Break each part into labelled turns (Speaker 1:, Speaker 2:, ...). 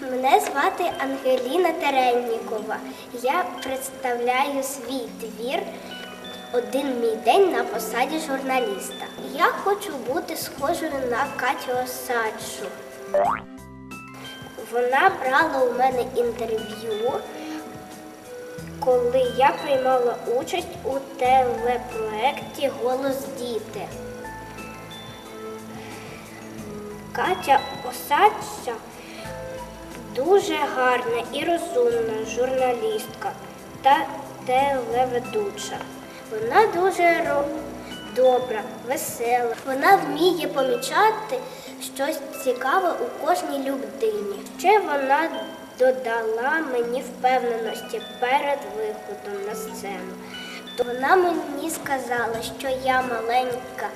Speaker 1: Мене звати Ангеліна Тереннікова. Я представляю свій твір Один мій день на посаді журналіста. Я хочу бути схожою на Катю Осадчу. Вона брала у мене інтерв'ю, коли я приймала участь у телепроекті Голос діти. Катя Осадча дуже гарна і розумна журналістка та телеведуча. Вона дуже добра, весела. Вона вміє помічати щось цікаве у кожній людині. Ще вона додала мені впевненості перед виходом на сцену. То вона мені сказала, що я маленька,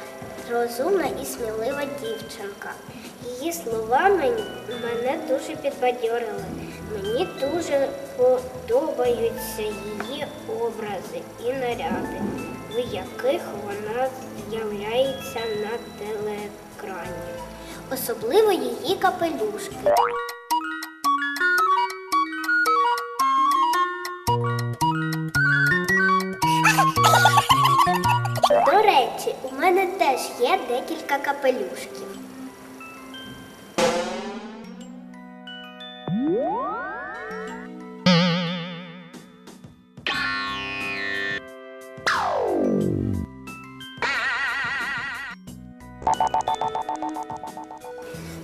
Speaker 1: розумна і смілива дівчинка. Її слова мен- мене дуже підбадьорили. Мені дуже подобаються її образи і наряди, в яких вона з'являється на телеекрані. Особливо її капелюшки. У мене теж є декілька капелюшків.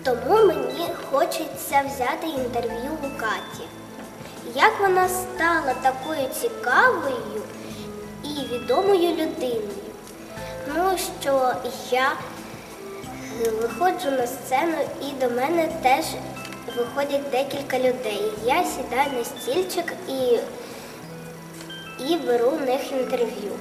Speaker 1: Тому мені хочеться взяти інтерв'ю у Каті. Як вона стала такою цікавою і відомою людиною? Що я виходжу на сцену і до мене теж виходять декілька людей. Я сідаю на стільчик і, і беру у них інтерв'ю.